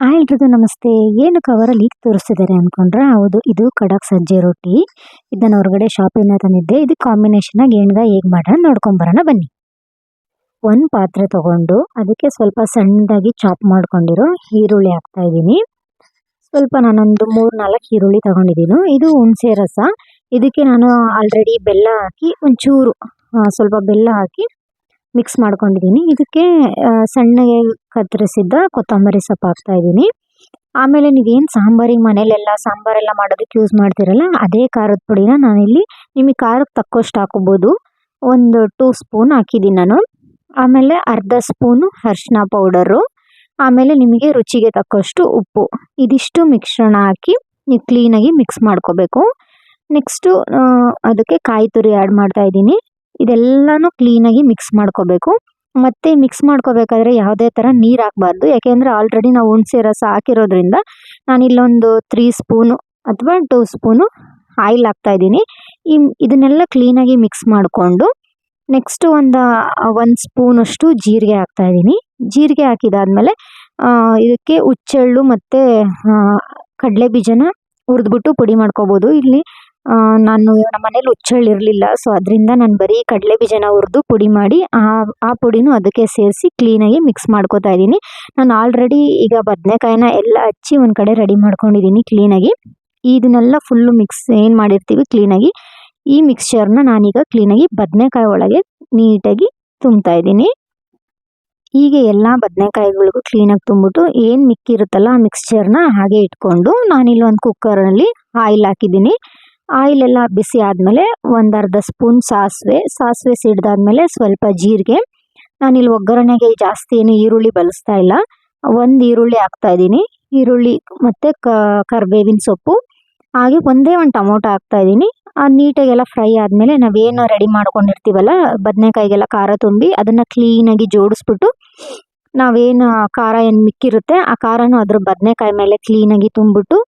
ಆ ಎಲ್ರಿಗೂ ನಮಸ್ತೆ. ಏನು ಕವರಲ್ಲಿ ತೋರಿಸ್ತಿದ್ದಾರೆ ಅಂದ್ಕೊಂಡ್ರೆ ಹೌದು, ಇದು ಖಡಕ್ ಸಜ್ಜೆ ರೊಟ್ಟಿ. ಇದನ್ನ ಹೊರಗಡೆ ಶಾಪಿಂದ ತಂದಿದ್ದೆ. ಇದು ಕಾಂಬಿನೇಷನ್ ಆಗಿ ಎಣ್ಗಾಯಿ ಹೇಗೆ ಮಾಡೋಣ ನೋಡ್ಕೊಂಬರೋಣ ಬನ್ನಿ. ಒಂದು ಪಾತ್ರೆ ತಗೊಂಡು ಅದಕ್ಕೆ ಸ್ವಲ್ಪ ಸಣ್ಣದಾಗಿ ಚಾಪ್ ಮಾಡ್ಕೊಂಡಿರೋ ಈರುಳ್ಳಿ ಹಾಕ್ತಾ ಇದ್ದೀನಿ. ಸ್ವಲ್ಪ ನಾನೊಂದು ಮೂರು ನಾಲ್ಕು ಈರುಳ್ಳಿ ತಗೊಂಡಿದ್ದೀನಿ. ಇದು ಹುಣಸೆ ರಸ. ಇದಕ್ಕೆ ನಾನು ಆಲ್ರೆಡಿ ಬೆಲ್ಲ ಹಾಕಿ, ಒಂಚೂರು ಸ್ವಲ್ಪ ಬೆಲ್ಲ ಹಾಕಿ ಮಿಕ್ಸ್ ಮಾಡ್ಕೊಂಡಿದ್ದೀನಿ ಇದಕ್ಕೆ ಸಣ್ಣಗೆ ಕತ್ತರಿಸಿದ್ದ ಕೊತ್ತಂಬರಿ ಸೊಪ್ಪು ಹಾಕ್ತಾ ಇದ್ದೀನಿ ಆಮೇಲೆ ನೀವೇನು ಸಾಂಬಾರಿಗೆ ಮನೇಲೆಲ್ಲ ಸಾಂಬಾರೆಲ್ಲ ಮಾಡೋದಕ್ಕೆ ಯೂಸ್ ಮಾಡ್ತೀರಲ್ಲ, ಅದೇ ಖಾರದ ಪುಡಿನ ನಾನಿಲ್ಲಿ ನಿಮಗೆ ಖಾರಕ್ಕೆ ತಕ್ಕಷ್ಟು ಹಾಕೋಬೋದು. ಒಂದು ಟೂ ಸ್ಪೂನ್ ಹಾಕಿದ್ದೀನಿ ನಾನು. ಆಮೇಲೆ ಅರ್ಧ ಸ್ಪೂನು ಅರ್ಶಿನ ಪೌಡರು ಆಮೇಲೆ ನಿಮಗೆ ರುಚಿಗೆ ತಕ್ಕಷ್ಟು ಉಪ್ಪು. ಇದಿಷ್ಟು ಮಿಶ್ರಣ ಹಾಕಿ ನೀವು ಕ್ಲೀನಾಗಿ ಮಿಕ್ಸ್ ಮಾಡ್ಕೋಬೇಕು. ನೆಕ್ಸ್ಟು ಅದಕ್ಕೆ ಕಾಯಿ ತುರಿ ಆ್ಯಡ್ ಮಾಡ್ತಾ ಇದ್ದೀನಿ ಇದೆಲ್ಲನೂ ಕ್ಲೀನಾಗಿ ಮಿಕ್ಸ್ ಮಾಡ್ಕೋಬೇಕು. ಮತ್ತು ಮಿಕ್ಸ್ ಮಾಡ್ಕೋಬೇಕಾದ್ರೆ ಯಾವುದೇ ಥರ ನೀರು ಹಾಕ್ಬಾರ್ದು. ಯಾಕೆಂದರೆ ಆಲ್ರೆಡಿ ನಾವು ಹುಣಸೆ ರಸ ಹಾಕಿರೋದ್ರಿಂದ ನಾನು ಇಲ್ಲೊಂದು ತ್ರೀ ಸ್ಪೂನು ಅಥವಾ ಟೂ ಸ್ಪೂನು ಆಯಿಲ್ ಹಾಕ್ತಾ ಇದ್ದೀನಿ. ಈ ಇದನ್ನೆಲ್ಲ ಕ್ಲೀನಾಗಿ ಮಿಕ್ಸ್ ಮಾಡಿಕೊಂಡು ನೆಕ್ಸ್ಟು ಒಂದು ಒಂದು ಸ್ಪೂನಷ್ಟು ಜೀರಿಗೆ ಹಾಕ್ತಾ ಇದ್ದೀನಿ. ಜೀರಿಗೆ ಹಾಕಿದಾದ್ಮೇಲೆ ಇದಕ್ಕೆ ಹುಚ್ಚೆಳ್ಳು ಮತ್ತು ಕಡಲೆ ಬೀಜನ ಹುರಿದ್ಬಿಟ್ಟು ಪುಡಿ ಮಾಡ್ಕೋಬೋದು. ಇಲ್ಲಿ ನಾನು ನಮ್ಮ ಮನೇಲಿ ಹುಚ್ಚೆಳ್ಳು ಇರಲಿಲ್ಲ. ಸೊ ಅದರಿಂದ ನಾನು ಬರೀ ಕಡಲೆ ಬೀಜನ ಹುರಿದು ಪುಡಿ ಮಾಡಿ ಆ ಆ ಪುಡಿನೂ ಅದಕ್ಕೆ ಸೇರಿಸಿ ಕ್ಲೀನಾಗಿ ಮಿಕ್ಸ್ ಮಾಡ್ಕೋತಾ ಇದ್ದೀನಿ. ನಾನು ಆಲ್ರೆಡಿ ಈಗ ಬದನೆಕಾಯಿನ ಎಲ್ಲ ಹಚ್ಚಿ ಒಂದು ಕಡೆ ರೆಡಿ ಮಾಡ್ಕೊಂಡಿದ್ದೀನಿ ಕ್ಲೀನಾಗಿ ಇದನ್ನೆಲ್ಲ ಫುಲ್ಲು ಮಿಕ್ಸ್ ಏನು ಮಾಡಿರ್ತೀವಿ ಕ್ಲೀನಾಗಿ ಈ ಮಿಕ್ಸ್ಚರ್ನ ನಾನೀಗ ಕ್ಲೀನಾಗಿ ಬದನೆಕಾಯಿ ಒಳಗೆ ನೀಟಾಗಿ ತುಂಬ್ತಾ ಇದ್ದೀನಿ. ಹೀಗೆ ಎಲ್ಲ ಬದನೆಕಾಯಿಗಳಿಗೂ ಕ್ಲೀನಾಗಿ ತುಂಬಿಟ್ಟು ಏನು ಮಿಕ್ಕಿರುತ್ತಲ್ಲ ಆ ಮಿಕ್ಸ್ಚರ್ನ ಹಾಗೆ ಇಟ್ಕೊಂಡು ನಾನಿಲ್ಲಿ ಒಂದು ಕುಕ್ಕರಲ್ಲಿ ಆಯಿಲ್ ಹಾಕಿದ್ದೀನಿ. ಆಯಿಲ್ ಎಲ್ಲ ಬಿಸಿ ಆದಮೇಲೆ ಒಂದು ಅರ್ಧ ಸ್ಪೂನ್ ಸಾಸಿವೆ ಸಾಸಿವೆ ಸಿಡ್ದಾದ್ಮೇಲೆ ಸ್ವಲ್ಪ ಜೀರಿಗೆ. ನಾನಿಲ್ಲಿ ಒಗ್ಗರಣೆಗೆ ಜಾಸ್ತಿ ಏನು ಈರುಳ್ಳಿ ಬಳಸ್ತಾ ಇಲ್ಲ. ಒಂದು ಈರುಳ್ಳಿ ಹಾಕ್ತಾ ಇದ್ದೀನಿ. ಈರುಳ್ಳಿ ಮತ್ತು ಕರ್ಬೇವಿನ ಸೊಪ್ಪು. ಹಾಗೆ ಒಂದೇ ಒಂದು ಟೊಮೊಟೊ ಹಾಕ್ತಾ ಇದ್ದೀನಿ. ಅದು ನೀಟಾಗೆಲ್ಲ ಫ್ರೈ ಆದಮೇಲೆ ನಾವೇನು ರೆಡಿ ಮಾಡ್ಕೊಂಡಿರ್ತೀವಲ್ಲ, ಬದನೆಕಾಯಿಗೆಲ್ಲ ಖಾರ ತುಂಬಿ ಅದನ್ನು ಕ್ಲೀನಾಗಿ ಜೋಡಿಸ್ಬಿಟ್ಟು ನಾವೇನು ಖಾರ ಏನು ಮಿಕ್ಕಿರುತ್ತೆ, ಆ ಖಾರನೂ ಅದ್ರ ಬದನೆಕಾಯಿ ಮೇಲೆ ಕ್ಲೀನಾಗಿ ತುಂಬಿಟ್ಟು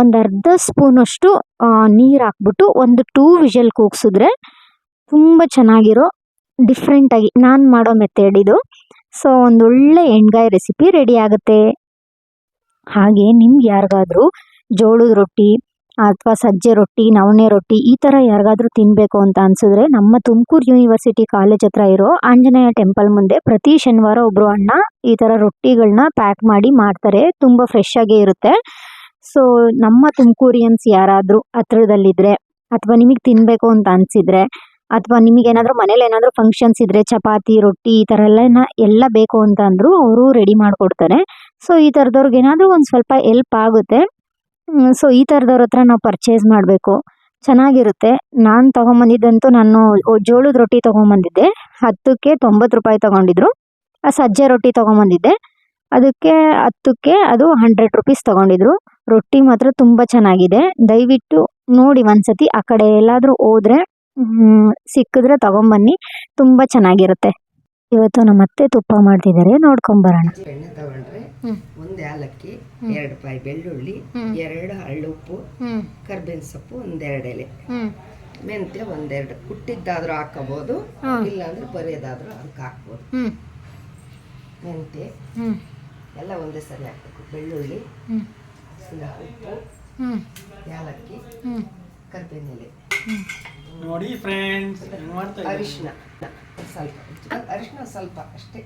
ಒಂದು ಅರ್ಧ ಸ್ಪೂನಷ್ಟು ನೀರು ಹಾಕ್ಬಿಟ್ಟು ಒಂದು ಟೂ ವಿಷಲ್ ಕೂಗಿಸಿದ್ರೆ ತುಂಬ ಚೆನ್ನಾಗಿರೋ ಡಿಫ್ರೆಂಟಾಗಿ ನಾನು ಮಾಡೋ ಮೆಥಡ್ ಇದು. ಸೊ ಒಂದೊಳ್ಳೆ ಎಣ್ಗಾಯಿ ರೆಸಿಪಿ ರೆಡಿ ಆಗುತ್ತೆ. ಹಾಗೆ ನಿಮ್ಗೆ ಯಾರಿಗಾದ್ರೂ ಜೋಳದ ರೊಟ್ಟಿ ಅಥವಾ ಸಜ್ಜೆ ರೊಟ್ಟಿ, ನವಣೆ ರೊಟ್ಟಿ ಈ ಥರ ಯಾರಿಗಾದ್ರೂ ತಿನ್ನಬೇಕು ಅಂತ ಅನಿಸಿದ್ರೆ ನಮ್ಮ ತುಮಕೂರು ಯೂನಿವರ್ಸಿಟಿ ಕಾಲೇಜ್ ಹತ್ರ ಇರೋ ಆಂಜನೇಯ ಟೆಂಪಲ್ ಮುಂದೆ ಪ್ರತಿ ಶನಿವಾರ ಒಬ್ಬರು ಅಣ್ಣ ಈ ಥರ ರೊಟ್ಟಿಗಳನ್ನ ಪ್ಯಾಕ್ ಮಾಡಿ ಮಾಡ್ತಾರೆ. ತುಂಬ ಫ್ರೆಶ್ ಆಗೇ ಇರುತ್ತೆ. ಸೊ ನಮ್ಮ ತುಮಕೂರಿಯನ್ಸ್ ಯಾರಾದರೂ ಹತ್ರದಲ್ಲಿದ್ದರೆ ಅಥವಾ ನಿಮಗೆ ತಿನ್ನಬೇಕು ಅಂತ ಅನ್ಸಿದ್ರೆ, ಅಥವಾ ನಿಮಗೆ ಏನಾದರೂ ಮನೇಲಿ ಏನಾದರೂ ಫಂಕ್ಷನ್ಸ್ ಇದ್ದರೆ ಚಪಾತಿ, ರೊಟ್ಟಿ ಈ ಥರ ಎಲ್ಲ ಎಲ್ಲ ಬೇಕು ಅಂತ ಅಂದರೂ ಅವರು ರೆಡಿ ಮಾಡಿಕೊಡ್ತಾರೆ. ಸೊ ಈ ಥರದವ್ರಿಗೆ ಏನಾದರೂ ಒಂದು ಸ್ವಲ್ಪ ಹೆಲ್ಪ್ ಆಗುತ್ತೆ. ಸೊ ಈ ಥರದವ್ರ ಹತ್ರ ನಾವು ಪರ್ಚೇಸ್ ಮಾಡಬೇಕು. ಚೆನ್ನಾಗಿರುತ್ತೆ. ನಾನು ತೊಗೊಂಬಂದಿದ್ದಂತೂ ನಾನು ಜೋಳದ ರೊಟ್ಟಿ ತೊಗೊಂಬಂದಿದ್ದೆ. ಹತ್ತಕ್ಕೆ ತೊಂಬತ್ತು ರೂಪಾಯಿ ತೊಗೊಂಡಿದ್ರು. ಸಜ್ಜೆ ರೊಟ್ಟಿ ತೊಗೊಂಬಂದಿದ್ದೆ. ಅದಕ್ಕೆ ಹತ್ತಕ್ಕೆ ಅದು ಹಂಡ್ರೆಡ್ ರುಪೀಸ್ ತೊಗೊಂಡಿದ್ರು. ರೊಟ್ಟಿ ಮಾತ್ರ ತುಂಬ ಚೆನ್ನಾಗಿದೆ. ದಯವಿಟ್ಟು ನೋಡಿ ಒಂದ್ಸತಿ ಆ ಕಡೆ ಎಲ್ಲಾದರೂ ಹೋದ್ರೆ ಸಿಕ್ಕಿದ್ರೆ ತೊಗೊಂಬನ್ನಿ. ತುಂಬ ಚೆನ್ನಾಗಿರುತ್ತೆ. ಇವತ್ತು ನಮ್ಮ ಅತ್ತೆ ತುಪ್ಪ ಮಾಡ್ತಿದ್ದಾರೆ. ನೋಡ್ಕೊಂಬರೋಣ ತಗೊಂಡ್ರೆ ಹ್ಮ್. ಒಂದು ಏಲಕ್ಕಿ ಎರಡು ಪಾಯಿ ಬೆಳ್ಳುಳ್ಳಿ ಹ್ಮ್. ಎರಡು ಹಳ್ಳುಪ್ಪು ಹ್ಞೂ ಕರ್ಬೇವಿನ ಸೊಪ್ಪು ಒಂದೆರಡು ಎಲೆ. ಹ್ಞೂ ಮೆಂತ್ಯ ಒಂದೆರಡು. ಕುಟ್ಟಿದ್ದಾದ್ರೂ ಹಾಕಬಹುದು. ಇಲ್ಲಾಂದ್ರೆ ಬರೆಯೋದಾದ್ರೂ ಅದಕ್ಕೆ ಹಾಕ್ಬೋದು. ಮೆಂತ್ಯ. ಹ್ಞೂ ಎಲ್ಲ ಒಂದೇ ಸರಿ ಹಾಕಬೇಕು. ಬೆಳ್ಳುಳ್ಳಿ ಉಪ್ಪು ಹ್ಞೂ ಏಲಕ್ಕಿ ಹ್ಞೂ ಕರ್ಬೇವಿನ ಎಲೆ. ನೋಡಿ ಫ್ರೆಂಡ್ಸ್ ಹೆಂಗ್ ಮಾಡ್ತಾ ಇದ್ದಾರೆ? ಅರಿಶಿನ ಸ್ವಲ್ಪ ಅರಿಶಿನ ಸ್ವಲ್ಪ ಅಷ್ಟೇ.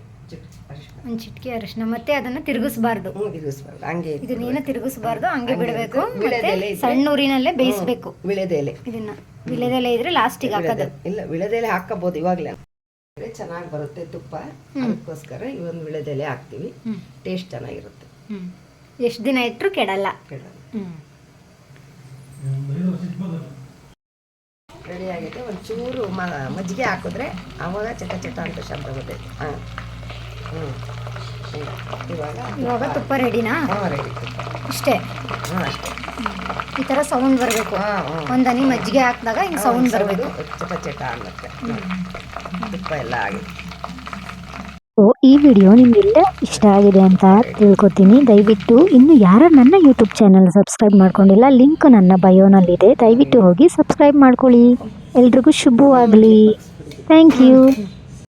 ಒಂದು ಚಿಟಿಕೆ ಅರಿಶಿನ ಮತ್ತೆ ಅದನ್ನ ತಿರುಗಿಸಬಾರ್ದು. ತಿರುಗಿಸಬಾರ್ದು ತಿರುಗಿಸ್ಬಾರ್ದು. ಹಂಗೆ ಇದನ್ನ ಇದನ್ನೇನು ತಿರುಗಿಸಬಾರ್ದು ಹಂಗೆ ಬಿಡಬೇಕು ಮತ್ತೆ ಸಣ್ಣ ಊರಿನಲ್ಲೇ ಬೇಯಿಸಬೇಕು. ವಿಳೆದೆಲೆ ಇದನ್ನ ವಿಳೆದೆಲೆ ಇದ್ರೆ ಲಾಸ್ಟಿಗೆ ಹಾಕೋದು. ವಿಳೆದೆ- ಇಲ್ಲ ವಿಳೆದೆಲೆ ಹಾಕಬಹುದು ಇವಾಗಲೇ. ಚೆನ್ನಾಗಿ ಬರುತ್ತೆ ತುಪ್ಪ. ಅದಕ್ಕೋಸ್ಕರ ಈ ಒಂದು ವಿಳೆದೆಲೆ ಹಾಕ್ತೀವಿ. ಟೇಸ್ಟ್ ಚೆನ್ನಾಗಿರುತ್ತೆ. ಎಷ್ಟು ದಿನ ಇಟ್ಟರು ಕೆಡಲ್ಲ? ಕೆಡಲ್ಲ. ರೆಡಿ ಆಗಿದೆ. ಒಂಚೂರು ಮಜ್ಜಿಗೆ ಹಾಕಿದ್ರೆ ಆವಾಗ ಚಟ ಚಟ ಅಂತ ಶಬ್ದ ಬರ್ತೈತೆ. ಹಾಂ. ಹ್ಞೂ ಇವಾಗ ಇವಾಗ ತುಪ್ಪ ರೆಡಿನಾ ಹಾಂ ರೆಡಿ ಇಷ್ಟೇ? ಹಾಂ ಅಷ್ಟೇ. ಈ ಥರ ಸೌಂಡ್ ಬರಬೇಕು. ಹಾಂ ಹಾಂ. ಒಂದು ಹನಿ ಮಜ್ಜಿಗೆ ಹಾಕಿದಾಗ ಹಿಂಗೆ ಸೌಂಡ್ ಬರಬೇಕು. ಚಟ ತುಪ್ಪ ಎಲ್ಲ ಆಗಿದೆ ಈ ವಿಡಿಯೋ ನಿಮಗೆಲ್ಲ ಇಷ್ಟ ಆಗಿದೆ ಅಂತ ತಿಳ್ಕೊತೀನಿ. ದಯವಿಟ್ಟು ಇನ್ನು ಯಾರು ನನ್ನ ಯೂಟ್ಯೂಬ್ ಚಾನಲ್ ಸಬ್ಸ್ಕ್ರೈಬ್ ಮಾಡ್ಕೊಂಡಿಲ್ಲ ಲಿಂಕ್ ನನ್ನ ಬಯೋನಲ್ಲಿದೆ ದಯವಿಟ್ಟು ಹೋಗಿ ಸಬ್ಸ್ಕ್ರೈಬ್ ಮಾಡ್ಕೊಳ್ಳಿ. ಎಲ್ರಿಗೂ ಶುಭವಾಗಲಿ. Thank you